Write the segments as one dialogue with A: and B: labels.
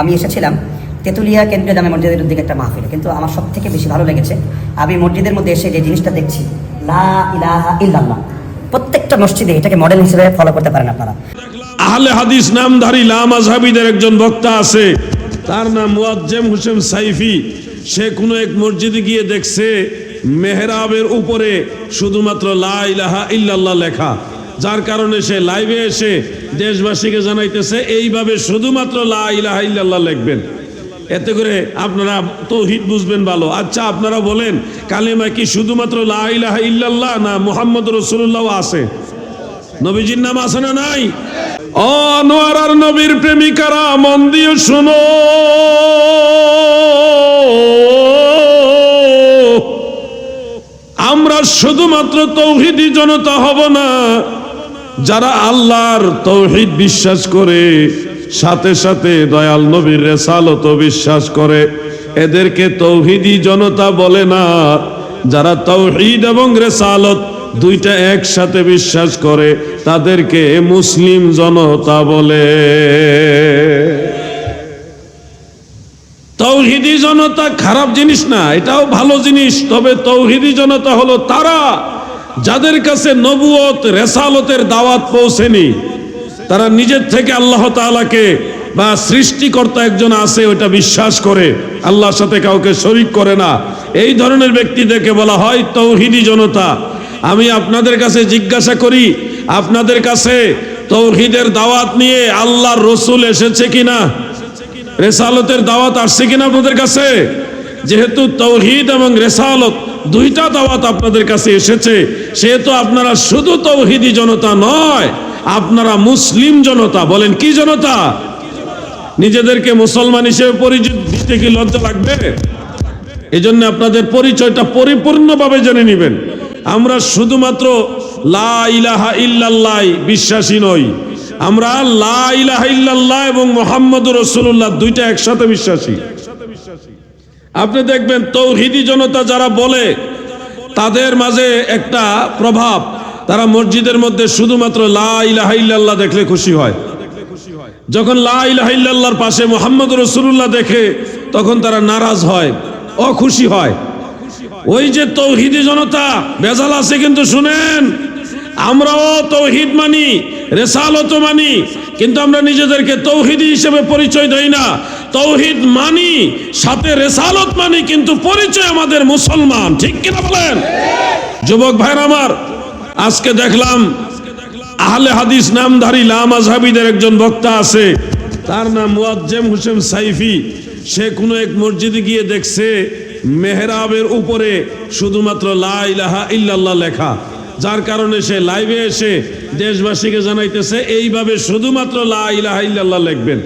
A: আমি এসেছিলাম তেঁতুলিয়া কেন্দ্রীয় জামে মসজিদের উদ্যোগে একটা মাহফিলে। কিন্তু আমার সব থেকে বেশি ভালো লেগেছে, আমি মসজিদের মধ্যে এসে যে জিনিসটা দেখছি, লা ইলাহা ইল্লাল্লাহ, প্রত্যেকটা মসজিদে এটাকে মডেল হিসেবে ফলো করতে পারেন আপনারা।
B: আহলে হাদিস নামধারী লামাজহাবিদের একজন বক্তা আছে, তার নাম মুয়াজ্জেম হোসেন সাইফি। সে কোনো এক মসজিদে গিয়ে দেখছে মেহরাবের উপরে শুধুমাত্র লা ইলাহা ইল্লাল্লাহ লেখা। যার কারণে সে লাইভে এসে দেশবাসীকে জানাইতেছে, এইভাবে শুধুমাত্র লা ইলাহা ইল্লাল্লাহ লিখবেন। এতে করে আপনারা তৌহিদ বুঝবেন ভালো। আচ্ছা আপনারা বলেন কালেমা কি শুধুমাত্র লা ইলাহা ইল্লাল্লাহ না মুহাম্মদ রসুল্লাহ আছে? নবীজির নাম আছে না নাই? আর নবীর প্রেমিকারা, মন দিয়ে শুনো। আমরা শুধুমাত্র তৌহিদি জনতা হব না যারা আল্লাহর তৌহিদ বিশ্বাস করে, সাথে সাথে দয়াল নবীর রেসালত বিশ্বাস করে। এদেরকে তৌহিদি জনতা বলে না। যারা তৌহিদ এবং রেসালত দুইটা একসাথে বিশ্বাস করে, তাদেরকে মুসলিম জনতা বলে। তৌহিদি জনতা খারাপ জিনিস না, এটাও ভালো জিনিস। তবে তৌহিদি জনতা হলো তারা। যাদের কাছে নবুয়ত, রেসালতের দাওয়াত পৌঁছেনি, তারা নিজের থেকে আল্লাহ তাআলাকে বা সৃষ্টিকর্তা একজন আছে ওটা বিশ্বাস করে, আল্লাহর সাথে কাউকে শরিক করে না। এই ধরনের ব্যক্তিদেরকে বলা হয় তৌহিদি জনতা। আমি আপনাদের কাছে জিজ্ঞাসা করি, আপনাদের কাছে তৌহিদের দাওয়াত নিয়ে আল্লাহর রসুল এসেছে কিনা? রেসালতের দাওয়াত আসছে কিনা আপনাদের কাছে? যেহেতু তৌহিদ এবং রেসালত দুইটা দাওয়াত আপনাদের কাছে এসেছে, সেহেতু আপনারা শুধু তৌহিদি জনতা নয়, আপনারা মুসলিম জনতা, বলেন কি জনতা? নিজেদেরকে মুসলমান হিসেবে পরিচিত, দিতে কি লজ্জা লাগবে? এজন্য আপনাদের পরিচয়টা পরিপূর্ণভাবে জেনে নেবেন। আমরা শুধুমাত্র লা ইলাহা ইল্লাল্লাহ বিশ্বাসী নই, আমরা লা ইলাহা ইল্লাল্লাহ এবং মোহাম্মদ রসুল্লাহ দুইটা একসাথে বিশ্বাসী। আপনি দেখবেন তৌহিদি জনতা যারা বলে, তাদের মাঝে একটা প্রভাব। তারা মসজিদের মধ্যে শুধুমাত্র লা ইলাহা ইল্লাল্লাহ দেখলে খুশি হয়। যখন লা ইলাহা ইল্লাল্লাহর পাশে মোহাম্মদ রসুল্লাহ দেখে, তখন তারা নারাজ হয়, অখুশি হয়। ওই যে তৌহিদি জনতা বেজাল আছে কিন্তু শুনেন, আমরাও তৌহিদ মানি। রেসালত মানি, কিন্তু আমরা নিজেদেরকে তৌহিদি হিসেবে পরিচয় দেই না। তৌহিদ মানি, সাথে রেসালত মানি, কিন্তু পরিচয় আমাদের মুসলমান। ঠিক কিনা বলেন? যুবক ভাইরা আমার, আজকে দেখলাম আহলে হাদিস নামধারী লামাজহাবিদের একজন বক্তা আছে। তার নাম মুয়াজ্জেম হোসেন সাইফি। সে কোনো এক মসজিদে গিয়ে দেখছে মেহরাবের উপরে শুধুমাত্র লা ইলাহা ইল্লাল্লাহ লেখা। যার কারণে সে লাইভে এসে দেশবাসীকে জানাইতেছে, এইভাবে শুধুমাত্র লা ইলাহা ইল্লাল্লাহ লিখবেন।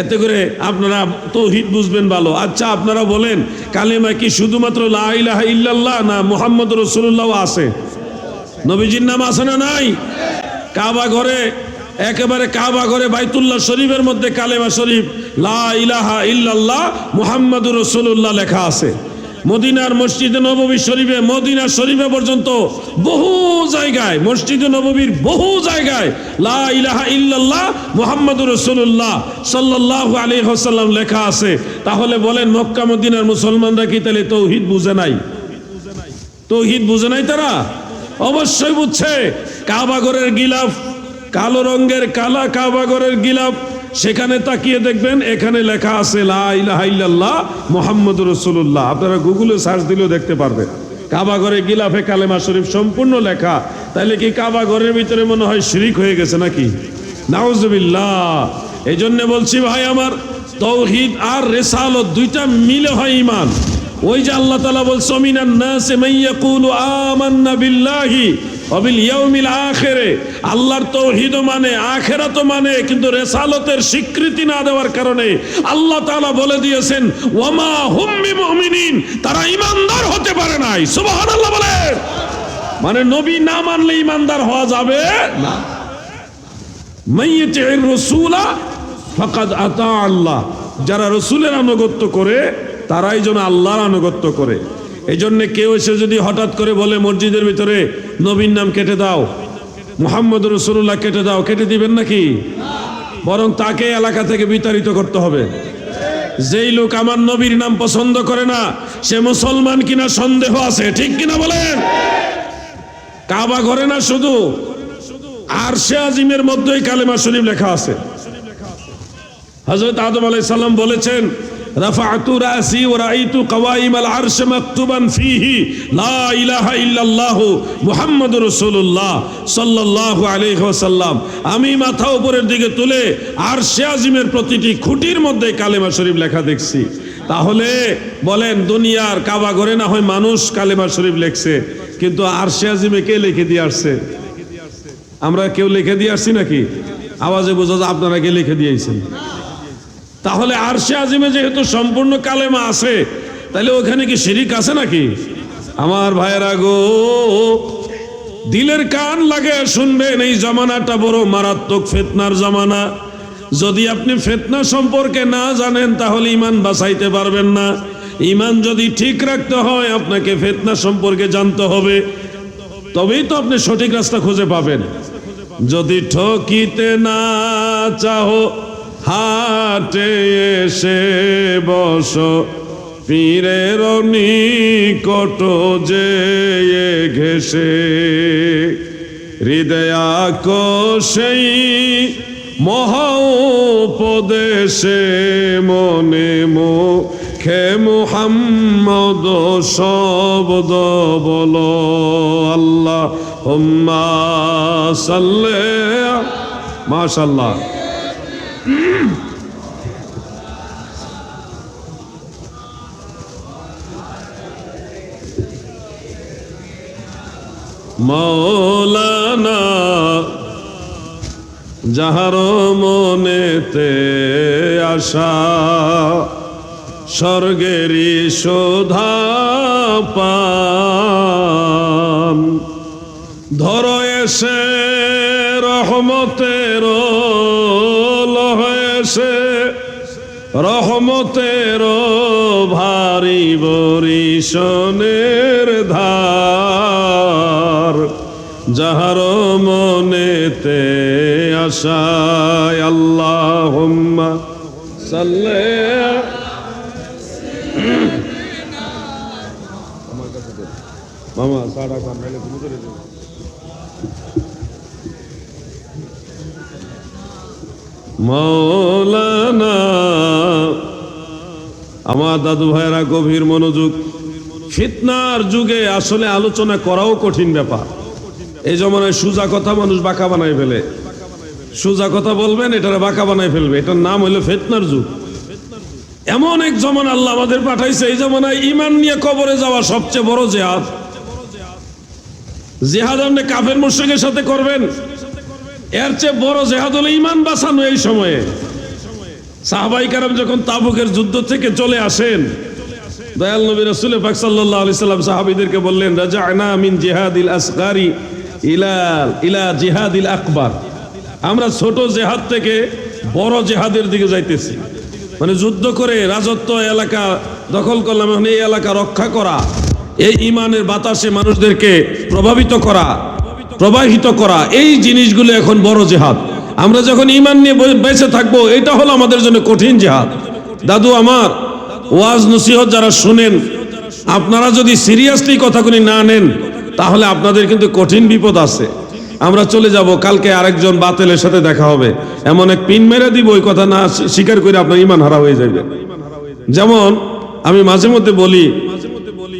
B: এতে করে আপনারা তৌহিদ বুঝবেন ভালো। আচ্ছা আপনারা বলেন, কালেমা কি শুধুমাত্র লা ইলাহা ইল্লাল্লাহ না মুহাম্মদ রসুল্লাহ আছে? নবীজির নাম আছে না নাই? কাবা ঘরে, একেবারে কাবা ঘরে বাইতুল্লাহ শরীফের মধ্যে কালেমা শরীফ, লা ইলাহা ইল্লাল্লাহ মুহাম্মাদুর রসুল্লাহ লেখা আছে। মদিনার মসজিদে নববী শরীফে, মদিনা শরীফে পর্যন্ত বহু জায়গায়, মসজিদে নববীর বহু জায়গায় লা ইলাহা ইল্লাল্লাহ মুহাম্মাদুর রসুল্লাহ সাল্লাল্লাহু আলাইহি লেখা আছে। তাহলে বলেন, মক্কা, মদিনার মুসলমানরা কি তাহলে তৌহিদ বুঝে নাই? তৌহিদ বুঝে নাই তারা? অবশ্যই বুঝছে। কাবাগরের গিলাফ, কালো রঙের কালা কাবাগরের গিলাফ সেখানে তাকিয়ে দেখবেন, এখানে লেখা আছে মুহাম্মদুর রাসূলুল্লাহ। আপনারা গুগলে সার্চ দিলেও দেখতে পারবেন। কাবাগরে গিলাফে কালেমা শরীফ সম্পূর্ণ লেখা। তাহলে কি কাবাগরের ভিতরে মনে হয় শিরিক হয়ে গেছে নাকি? নাউজুবিল্লাহ। এই জন্য বলছি ভাই আমার, তৌহিদ আর রেসালত দুইটা মিলে হয় ইমান ওই যে আল্লাহ তালা বলছে মিনান নাসে মাইয়াকুলু আমান্না বিল্লাহি। অবিল ইয়াউমিল আখেরে, আল্লাহর তৌহিদ মানে আখেরাত মানে কিন্তু রেসালতের স্বীকৃতি না দেওয়ার কারণে আল্লাহ তাআলা বলে দিয়েছেন, ওয়ামা হুম বিমুমিনিন তারা ইমানদার হতে পারে নাই। সুবহানাল্লাহ বলে মানে নবী না মানলে ইমানদার হওয়া যাবে না। মাইয়াতির রাসূলা আতা আল্লাহ। যারা রসুলের আনুগত্য করে, তারাই যেন আল্লাহর আনুগত্য করে। এই জন্যে কেউ এসে যদি হঠাৎ করে বলে, মসজিদের ভিতরে নবীর নাম কেটে দাও, মোহাম্মদ রসুল্লাহ কেটে দাও কেটে দিবেন নাকি? বরং তাকে এলাকা থেকে বিতাড়িত করতে হবে। যেই লোক আমার নবীর নাম পছন্দ করে না, সে মুসলমান কিনা সন্দেহ আছে, ঠিক কিনা বলেন? কাবা ঘরে না শুধু? আর সে আজিমের মধ্যেই কালেমা শরীফ লেখা আছে। হযরত আদম আলাইহিস সালাম বলেছেন রাফা'তু রাসি ওয়া রাআইতু কাওয়াইম আল আরশ মাকতুবান ফীহি লা ইলাহা ইল্লাল্লাহ মুহাম্মাদুর রাসূলুল্লাহ সাল্লাল্লাহু আলাইহি ওয়াসাল্লাম আমি মাথা উপরের দিকে তুলে আরশে আজিমের প্রতিটি খুঁটির মধ্যে কালেমা শরীফ লেখা দেখছি। তাহলে বলেন, দুনিয়ার কাবা ঘরে না হয় মানুষ কালেমা শরীফ লেখছে, কিন্তু আরশে আজিমে কে লিখে দিয়ে আসছে? আমরা কেউ লিখে দিয়ে আসছি নাকি? আওয়াজে বোঝা যায় আপনারা কে লিখে দিয়েছেন। তাহলে আরশে আজিমে যেহেতু সম্পূর্ণ কালেমা আছে, তাহলে ওখানে কি শিরিক আছে নাকি? আমার ভাইয়েরা গো, দিলের কান লাগে, শুনবেন, এই জামানাটা বড় মারাত্মক ফেতনার জামানা। যদি আপনি ফেতনা সম্পর্কে না জানেন, তাহলে ইমান বাঁচাইতে পারবেন না। ইমান যদি ঠিক রাখতে হয়, আপনাকে ফেতনা সম্পর্কে জানতে হবে। তবেই তো আপনি সঠিক রাস্তা খুঁজে পাবেন। যদি ঠকিতে না চাহো হাটে এসে বস। পীরের নিকট যে ঘেসে। হৃদয়া সেই মহা উপদেশে মনে মুখে মুহাম্মদ শব্দ বলো আল্লাহ হুম্মা সাল্লে, মাশাল্লাহ। মৌলানা যাহার মনেতে আশা স্বর্গেরই শোধা পান। ধর এসে রহমতের রহমতের ভারী বরিশনের ধার যাহার মনেতে আশায় আল্লাহ সাল্লে। মামা সাড়া নাইলে তুমি করে দেবো মৌলানা। আমার দাদু ভাইয়েরা, গভীর মনোযোগ। ফিতনার যুগে আসলে আলোচনা করাও কঠিন ব্যাপার। এই জমানায় সুজা কথা মানুষ বাঁকা বানায় ফেলে। সুজা কথা বলবেন, এটার বাঁকা বানায় ফেলবে। এটার নাম হলো ফেতনার যুগ। এমন এক জমান আল্লাহ আমাদের পাঠাইছে, এই জমানায় ইমান নিয়ে কবরে যাওয়া সবচেয়ে বড় জেহাদ। জেহাদ আপনি কাফের মুশ্রিকের সাথে করবেন। এর চেয়ে বড় জেহাদ হলো ইমান বাঁচানো এই সময়ে। সাহাবাই কারাম যখন তাবুকের যুদ্ধ থেকে চলে আসেন, দয়াল নবী রসুল পাক সাল্লাল্লাহু আলাইহি সাল্লাম সাহাবীদেরকে বললেন, রাজা'না মিন জিহাদিল আসগারি ইলা ইলা জিহাদিল আকবার। আমরা ছোট জেহাদ থেকে বড় জেহাদের দিকে যাইতেছি। মানে যুদ্ধ করে রাজত্ব এলাকা দখল করলাম এখন এই এলাকা রক্ষা করা, এই ইমানের বাতাসে মানুষদেরকে প্রভাবিত করা প্রবাহিত করা, এই জিনিসগুলো এখন বড় জেহাদ। আমরা যখন ইমান নিয়ে বেঁচে থাকব, এটা হলো আমাদের জন্য কঠিন জেহাদ। দাদু আমার, ওয়াজ নসিহত যারা শুনেন, আপনারা যদি সিরিয়াসলি কথাগুলি না নেন, তাহলে আপনাদের কিন্তু কঠিন বিপদ আছে। আমরা চলে যাব, কালকে আরেকজন বাতেলের সাথে দেখা হবে। এমন এক পিন মেরে দিব, ওই কথা না স্বীকার করে আপনার ইমান হারা হয়ে যাবে যেমন, আমি মাঝে মধ্যে বলি